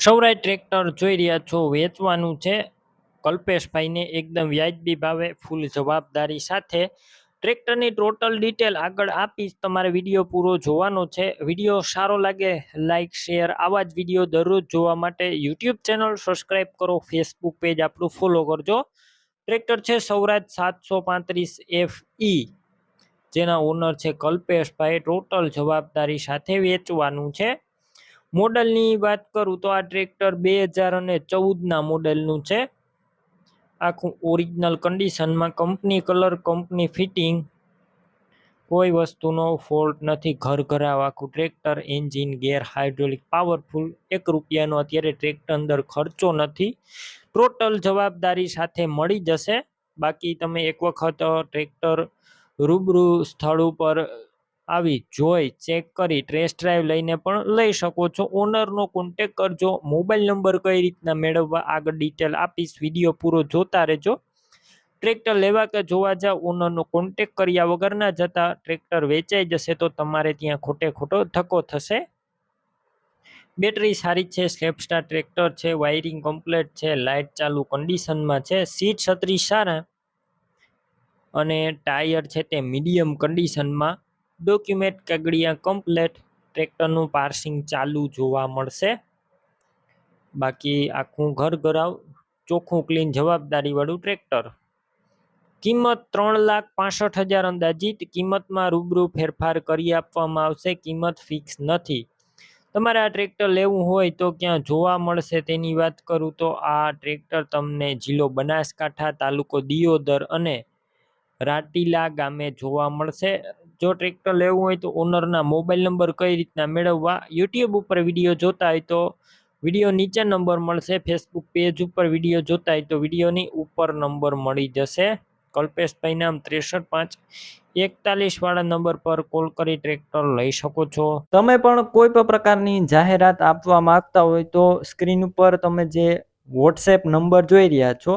સૌરાય tractor જોઈ રહ્યા છો, વેચવાનું છે. કલ્પેશભાઈને એકદમ વ્યાજબી ભાવે ફૂલ જવાબદારી સાથે ટ્રેક્ટરની ટોટલ ડિટેલ આગળ આપીશ તમારે વીડિયો પૂરો જોવાનો છે. વીડિયો સારો લાગે લાઇક શેર આવા જ વીડિયો દરરોજ જોવા માટે યુટ્યુબ ચેનલ સબસ્ક્રાઈબ કરો, ફેસબુક પેજ આપણું ફોલો કરજો. ટ્રેક્ટર છે સૌરાજ સાતસો પાંત્રીસ એફ ઈ જેના ઓનર છે કલ્પેશભાઈ. ટોટલ જવાબદારી સાથે વેચવાનું છે. મોડલની વાત કરું તો આ ટ્રેક્ટર બે હજાર અને ચૌદના મોડલનું છે. આખું ઓરિજિનલ કન્ડિશનમાં કંપની કલર કંપની ફિટિંગ કોઈ વસ્તુનો ફોલ્ટ નથી, ઘર ઘરાવ, આખું tractor engine gear hydraulic powerful એક રૂપિયાનો અત્યારે ટ્રેક્ટર અંદર ખર્ચો નથી. ટોટલ જવાબદારી સાથે મળી જશે. બાકી તમે એક વખત ટ્રેક્ટર રૂબરૂ સ્થળ ઉપર આવી જોઈ ચેક કરી ટ્રેસ ડ્રાઈવ લઈને પણ લઈ શકો છો. ઓનરનો કોન્ટેક કરજો. મોબાઈલ નંબર કઈ રીતના મેળવવા આગળ ડિટેલ આપીશ. વીડિયો પૂરો જોતા રહેજો. ટ્રેક્ટર લેવા કે જોવા જાવ ઓનરનો કોન્ટેક કર્યા વગર ના જતા ટ્રેક્ટર વેચાઈ જશે તો તમારે ત્યાં ખોટે ખોટો ધક્કો થશે. બેટરી સારી છે સ્લેપસ્ટાર ટ્રેક્ટર છે વાયરિંગ કમ્પ્લેટ છે લાઇટ ચાલુ કન્ડિશનમાં છે સીટ છત્રી સારા અને ટાયર છે તે મીડિયમ કન્ડિશનમાં ડોક્યુમેન્ટ કાગળિયા કમ્પ્લેટ ટ્રેક્ટરનું પાર્સિંગ ચાલુ જોવા મળશે. બાકી આખું ઘર ઘરાવ, ચોખ્ખું ક્લીન જવાબદારીવાળું ટ્રેક્ટર કિંમત ત્રણ લાખ પાસઠ હજાર અંદાજિત, કિંમતમાં રૂબરૂ ફેરફાર કરી આપવામાં આવશે, કિંમત ફિક્સ નથી. તમારે આ ટ્રેક્ટર લેવું હોય તો ક્યાં જોવા મળશે તેની વાત કરું તો આ ટ્રેક્ટર તમને જિલ્લો બનાસકાંઠા, તાલુકો દિયોદર અને રાટીલા ગામે જોવા મળશે. જો ટ્રેક્ટર લેવું હોય તો ઓનરના મોબાઈલ નંબર કઈ રીતના મેળવવા યુટ્યુબ ઉપર વીડિયો જોતા હોય તો વીડિયો નીચે નંબર મળશે ફેસબુક પેજ ઉપર વીડિયો જોતા હોય તો વિડીયોની ઉપર નંબર મળી જશે. કલ્પેશભાઈ નામ ત્રેસઠ પાંચ એકતાલીસ વાળા નંબર પર કોલ કરી ટ્રેક્ટર લઈ શકો છો. તમે પણ કોઈ પણ પ્રકારની જાહેરાત આપવા માંગતા હોય તો સ્ક્રીન ઉપર તમે જે વોટ્સએપ નંબર જોઈ રહ્યા છો